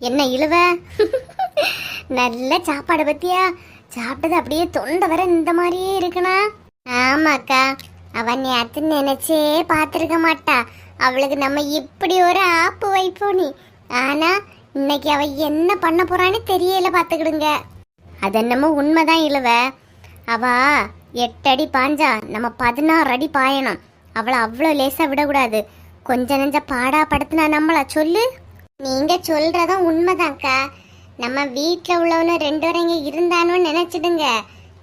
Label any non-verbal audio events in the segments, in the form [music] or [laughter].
என்ன இழுவ? நல்ல சாப்பாடு பத்தியா? சாப்பிட்டது அப்படியே தொண்டை வர இந்த மாதிரியே இருக்குனா ஆமாக்கா அவன் நேத்து நினைச்சே பார்த்திருக்க மாட்டா. அவளுக்கு நம்ம இப்படி ஒரு ஆப்பு வைப்போம் நீ. ஆனா இன்னைக்கு அவ என்ன பண்ண போறான்னு தெரியல பாத்துக்கிடுங்க அது என்னமோ உண்மைதான் இழுவ. அவ எட்டு அடி பாஞ்சா நம்ம பதினாறு அடி பாயணும். அவளை அவ்வளோ லேசா விடக்கூடாது. கொஞ்ச நெஞ்ச பாடா படுத்துனா நம்மள சொல்லு. நீங்க சொல்றதும் உண்மைதான்க்கா. நம்ம வீட்டில் உள்ளவனும் ரெண்டு வரைங்க இங்கே நினைச்சிடுங்க.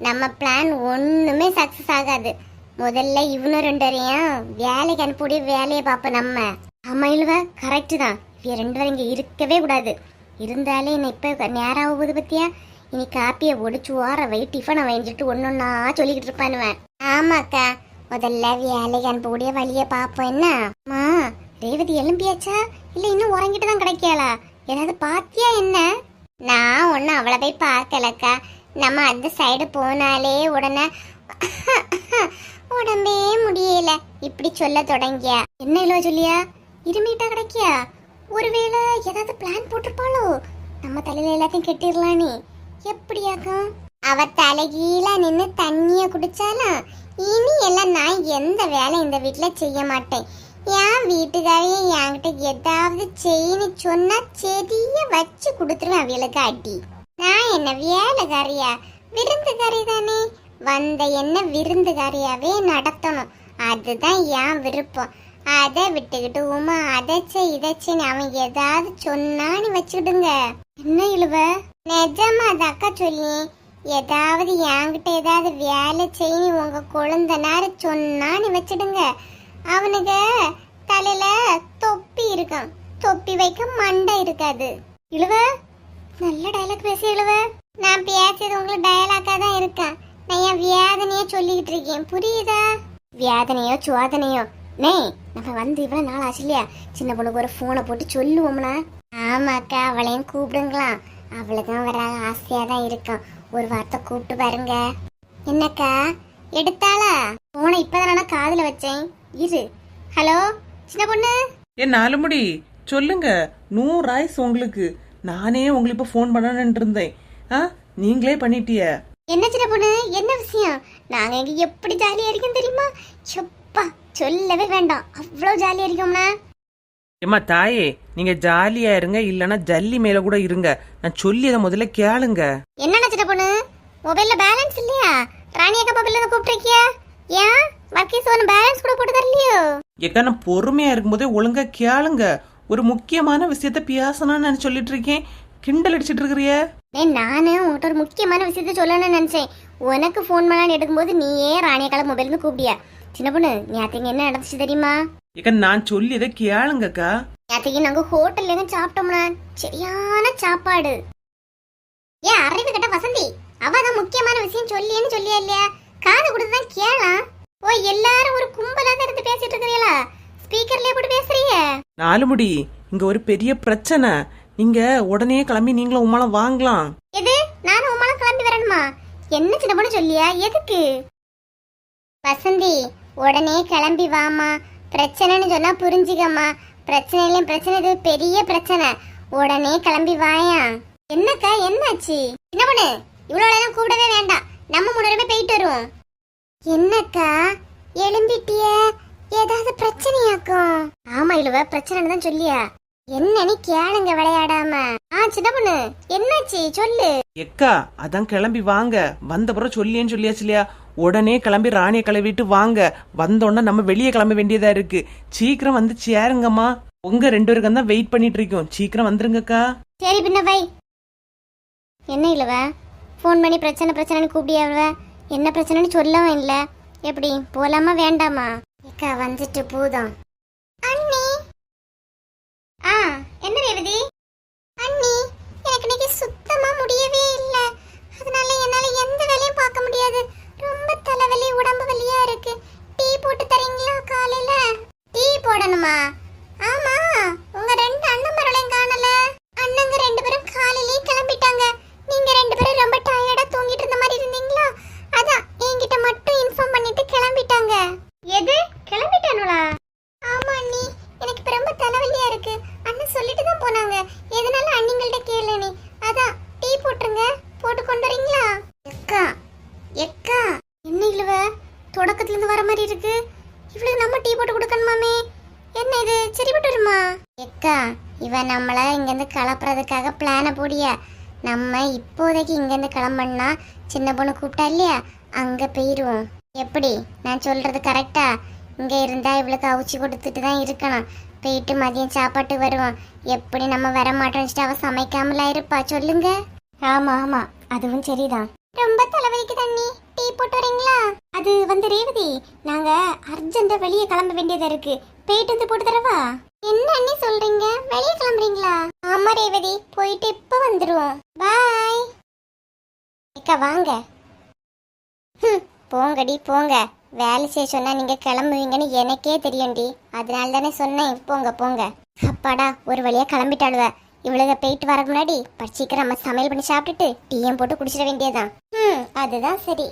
நம்ம பிளான் ஒன்றுமே சக்ஸஸ் ஆகாது. முதல்ல இவனும் ரெண்டு வரையும் வேலைக்கு அனுப்பிவிட வேலையை பார்ப்போம் நம்ம. ஆமா இழுவ கரெக்டு தான். இவ ரெண்டு வரைங்க இருக்கவே கூடாது. இருந்தாலே என்னை இப்போ நேரம் ஆகுது பத்தியா? இனி காப்பியை ஒடிச்சு ஓர வை டிஃபனை வாங்கிட்டு ஒன்றா சொல்லிக்கிட்டு இருப்பானுவேன். ஆமாக்கா முதல்ல வேலைக்கு அனுப்பக்கூடிய வழியை பார்ப்போம் என்ன? அம்மா ரேவதி எழும்பியாச்சா இல்ல இன்னும் உறங்கிட்டு தான் கிடைக்காளா ஏதாவது பாத்தியா என்ன? நான் ஒன்னும் அவ்வளோ போய் பார்க்கலக்கா. நம்ம அந்த சைடு போனாலே உடனே [laughs] உடம்பே முடியல. இப்படி சொல்ல தொடங்கியா. என்ன இழுவ சொல்லியா? இருமிட்டா கிடைக்கியா? ஒருவேளை ஏதாவது பிளான் போட்டிருப்பாளோ? நம்ம தலையில எல்லாத்தையும் கெட்டிடலாம் நீ எப்படியாக்கும்? அவ தலைகீழ நின்னு தண்ணிய குடிச்சாலும் இனி எல்லாம் நான் எந்த வேலை இந்த வீட்டில் செய்ய மாட்டேன். என் வீட்டுக்காரையும் என்கிட்ட ஏதாவது செய்யு சொன்னா செடிய வச்சு கொடுத்துருவேன் அவளுக்கு அடி நான் என்ன வேலைக்காரியா? விருந்துக்காரி தானே. வந்த என்ன விருந்துக்காரியாவே நடத்தணும். அதுதான் என் விருப்பம். அதை விட்டுக்கிட்டு உமா அதைச்சே இதைச்சன்னு அவன் ஏதாவது சொன்னான்னு வச்சுக்கிடுங்க. என்ன இழுவ? நிஜமா அது அக்கா சொல்லி ஏதாவது என்கிட்ட ஏதாவது வேலை செய்யணும் உங்க குழந்தனார சொன்னான்னு வச்சிடுங்க. அவனுக்கு தலையில தொப்பி இருக்கும். தொப்பி வைக்க மண்டை இருக்காது. இழுவ? நல்ல டயலாக் பேசி இழுவ. நான் பேசியது உங்களுக்கு டயலாக்கா தான் இருக்கேன் நான் என் வியாதனைய சொல்லிக்கிட்டு இருக்கேன். புரியுதா? வேதனையோ சுவாதனையோ நே நம்ம வந்து இவ்வளோ நாள் ஆச்சு இல்லையா? சின்ன பொண்ணுக்கு ஒரு ஃபோனை போட்டு சொல்லுவோம்னா? ஆமாக்கா அவளையும் கூப்பிடுங்களாம். அவளுக்கும் வர ஆசையாக தான் இருக்கும். ஒரு வார்த்தை கூப்பிட்டு பாருங்க. என்னக்கா எடுத்தாளா? போனை இப்போ நான் காதில் வச்சேன். இரு. ஹலோ சின்ன பொண்ணு? ஏ நாலுமுடி சொல்லுங்க. நூறு ஆயுஸ் உங்களுக்கு. நானே உங்களுக்கு இப்போ ஃபோன் பண்ணணும்னு இருந்தேன். ஆ நீங்களே பண்ணிட்டிய? என்ன சின்ன பொண்ணு? என்ன விஷயம்? நாங்க இங்க எப்படி ஜாலியா இருக்கோம் தெரியுமா? எப்பா சொல்லவே வேண்டாம். அவ்வளவு ஜாலியா இருக்கோம்னா? ஏம்மா தாயே நீங்க ஜாலியா இருங்க இல்லனா ஜல்லி மேல கூட இருங்க. நான் சொல்லியதை முதல்ல கேளுங்க. என்ன சின்ன பொண்ணு? மொபைல்ல பேலன்ஸ் இல்லையா? ராணி அக்கா மொபைல்ல கூப்பிட்டுருக்கியா? ஏன்? வர்க்கீஸ் ஒன்று பேலன்ஸ் கூட போட்டு தரலையோ? ஏக்கா நான் பொறுமையா இருக்கும்போதே ஒழுங்கா கேளுங்க. ஒரு முக்கியமான விஷயத்த பேசணும்னு நான் சொல்லிட்டு இருக்கேன். கிண்டல் அடிச்சிட்டு இருக்கிறிய. டேய் நானே உன்கிட்ட ஒரு முக்கியமான விஷயத்த சொல்லணும்னு நினைச்சேன். உனக்கு ஃபோன் பண்ணான்னு எடுக்கும்போது நீயே ராணியக்கால மொபைல் இருந்து கூப்பிடியா சின்ன பொண்ணு நேற்றுக்கு என்ன நடந்துச்சு தெரியுமா? ஏக்கா நான் சொல்லியதை கேளுங்கக்கா நேற்றுக்கு நாங்க ஹோட்டல்ல சாப்பிட்டோம்னா சரியான சாப்பாடு. ஏன் அறிவு கிட்ட வசந்தி. அவ தான் முக்கியமான விஷயம் சொல்லியேன்னு சொல்லியா இல்லையா? காது கொடுத்து தான் கேளாம். ஓ எல்லாரும் ஒரு கும்பலா தான் இருந்து பேசிட்டு இருக்கிறீங்களா? ஸ்பீக்கர்லயே போட்டு பேசுறீங்க. நாலுமுடி இங்க ஒரு பெரிய பிரச்சனை. நீங்க உடனே கிளம்பி நீங்களும் உமாலம் வாங்கலாம். எது? நானும் உமாலாம் கிளம்பி வரணுமா? என்ன சின்ன பொண்ணு சொல்லியா? எதுக்கு? வசந்தி உடனே கிளம்பி வாமா பிரச்சனைன்னு சொன்னா புரிஞ்சுக்கம்மா. பிரச்சனையிலும் பிரச்சனை இது பெரிய பிரச்சனை. உடனே கிளம்பி வாயா. என்னக்கா என்னாச்சு? என்ன பண்ணு இவ்வளவு நேரம் கூப்பிடவே வேண்டாம். நம்ம முன்னரமே போயிட்டு வருவோம். என்னக்கா? எழும்பிட்டிய? ஏதாவது பிரச்சனையாக்கும்? ஆமா இழுவ. பிரச்சனைன்னு தான் சொல்லியா. என்னன்னு கேளுங்க விளையாடாம. ஆ சின்ன பொண்ணு என்னாச்சு? சொல்லு. எக்கா அதான் கிளம்பி வாங்க. வந்த பிறகு சொல்லியேன்னு சொல்லியாச்சு இல்லையா? உடனே கிளம்பி ராணியை கிளம்பிட்டு வாங்க. வந்தோடனே நம்ம வெளியே கிளம்ப வேண்டியதா இருக்கு. சீக்கிரம் வந்து சேருங்கம்மா உங்க ரெண்டு பேருக்கும் தான் வெயிட் பண்ணிட்டு இருக்கோம். சீக்கிரம் வந்துருங்கக்கா. சரி பின்ன வை. என்ன இல்லவ ஃபோன் பண்ணி பிரச்சனை பிரச்சனைன்னு கூப்பிடியாவ என்ன பிரச்சனைன்னு சொல்லவும் இல்லை. எப்படி? போகலாமா வேண்டாமா? இக்கா வந்துட்டு பூதம் அண்ணி ஆ என்ன ரேவதி அண்ணி எனக்கு இன்னைக்கு சுத்தமா முடியவே இல்ல அதனால என்னால எந்த வேலையும் பார்க்க முடியாது ரொம்ப தலைவலி உடம்பு வலியா இருக்கு டீ போட்டு தரீங்களா காலையில டீ போடணுமா ஆமா உங்க ரெண்டு அண்ணன் மரளையும் காணல அண்ணங்க ரெண்டு பேரும் காலையிலேயே கிளம்பிட்டாங்க நீங்க ரெண்டு பேரும் ரொம்ப டயர்டா தூங்கிட்டு இருந்த மாதிரி இருந்தீங்களா அதான் என்கிட்ட மட்டும் இன்ஃபார்ம் பண்ணிட்டு கிளம்பிட்டாங்க எது கிளம்பிட்டானுங்களா ஆமா அண்ணி எனக்கு இப்ப ரொம்ப தலைவலியா இருக்கு அண்ணன் சொல்லிட்டு தான் போனாங்க எதனால அண்ணிங்கள்ட்ட தொடக்கத்துலேருந்து வர மாதிரி இருக்கு. இவ்வளோ நம்ம டீ போட்டு கொடுக்கணுமாமே என்ன இது? சரிப்பட்டு வருமா எக்கா இவன் நம்மள இங்கேருந்து கிளப்புறதுக்காக பிளானை போடிய. நம்ம இப்போதைக்கு இங்கேருந்து கிளம்புனா சின்ன பொண்ணு கூப்பிட்டா இல்லையா? அங்கே போயிடுவோம் எப்படி? நான் சொல்றது கரெக்டா இங்கே இருந்தா இவளுக்கு அவிச்சு கொடுத்துட்டு தான் இருக்கணும். போயிட்டு மதியம் சாப்பாட்டு வருவோம். எப்படி நம்ம வர மாட்டோம்னு அவ சமைக்காமலா இருப்பா? சொல்லுங்க. ஆமா ஆமா. அதுவும் சரிதான். ரொம்ப தலைவலிக்கு தண்ணி போட்டு வரீங்களா? அது வந்து ரேவதி நாங்க அர்ஜென்ட்டா வெளியே கிளம்ப வேண்டியதா இருக்கு. போயிட்டு வந்து போட்டு தரவா? என்ன அண்ணி சொல்றீங்க? வெளியே கிளம்புறீங்களா? ஆமா ரேவதி போயிட்டு இப்ப வந்துருவோம். பாய். அக்கா வாங்க. போங்கடி போங்க. வேலை செய்ய சொன்னா நீங்க கிளம்புவீங்கன்னு எனக்கே தெரியும்டி. அதனால தானே சொன்னேன் போங்க போங்க. அப்பாடா ஒரு வழியா கிளம்பிட்டாளுவ. இவ்வளவு போயிட்டு வர முன்னாடி ப- சீக்கிரம் நம்ம சமையல் பண்ணி சாப்பிட்டுட்டு டீயும் போட்டு குடிச்சிட வேண்டியதுதான். ம் அதுதான் சரி.